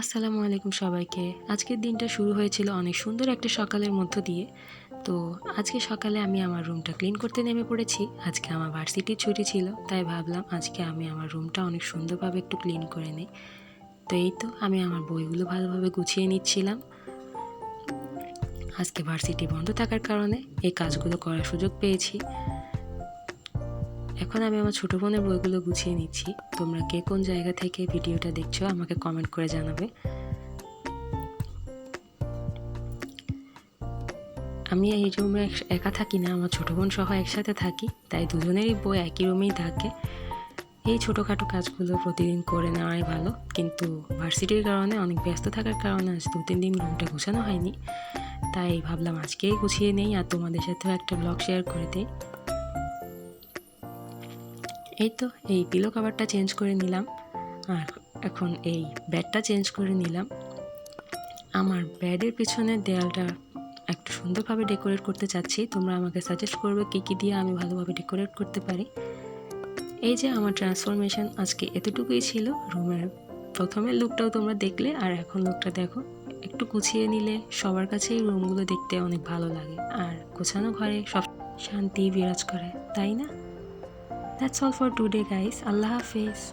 আসসালামু আলাইকুম সবাইকে। আজকের দিনটা শুরু হয়েছিল অনেক সুন্দর একটা সকালের মধ্য দিয়ে। তো আজকে সকালে আমি আমার রুমটা ক্লিন করতে নেমে পড়েছি। আজকে আমার ভার্সিটির ছুটি ছিল, তাই ভাবলাম আজকে আমি আমার রুমটা অনেক সুন্দরভাবে একটু ক্লিন করে নিই। তো এই তো আমি আমার বইগুলো ভালোভাবে গুছিয়ে নিচ্ছিলাম। আজকে ভার্সিটি বন্ধ থাকার কারণে এই কাজগুলো করার সুযোগ পেয়েছি। এখন আমি আমার ছোটো বোনের বইগুলো গুছিয়ে নিচ্ছি। তোমরা কে কোন জায়গা থেকে ভিডিওটা দেখছ আমাকে কমেন্ট করে জানাবে। আমি এই রুমে একা থাকি না, আমার ছোটো বোন সহ একসাথে থাকি, তাই দুজনেরই বই একই রুমেই থাকে। এই ছোটোখাটো কাজগুলো প্রতিদিন করে নেওয়াই ভালো, কিন্তু ভার্সিটির কারণে, অনেক ব্যস্ত থাকার কারণে আজ দু তিন দিন রুমটা গোছানো হয়নি। তাই ভাবলাম আজকেই গুছিয়ে নেই, আর তোমাদের সাথেও একটা ব্লগ শেয়ার করে দিই। এই তো এই পিলো কাভারটা চেঞ্জ করে নিলাম। আর এখন এই ব্যাডটা চেঞ্জ করে নিলাম। আমার ব্যাডের পিছনের দেয়ালটা একটু সুন্দরভাবে ডেকোরেট করতে চাচ্ছি। তোমরা আমাকে সাজেস্ট করবে কী কী দিয়ে আমি ভালোভাবে ডেকোরেট করতে পারি। এই যে আমার ট্রান্সফরমেশন আজকে এতটুকুই ছিল। রুমের প্রথমে লুকটাও তোমরা দেখলে, আর এখন লুকটা দেখো। একটু গুছিয়ে নিলে সবার কাছেই রুমগুলো দেখতে অনেক ভালো লাগে। আর গোছানো ঘরে সব শান্তি বিরাজ করে, তাই না? That's all for today, guys. Allah Hafiz.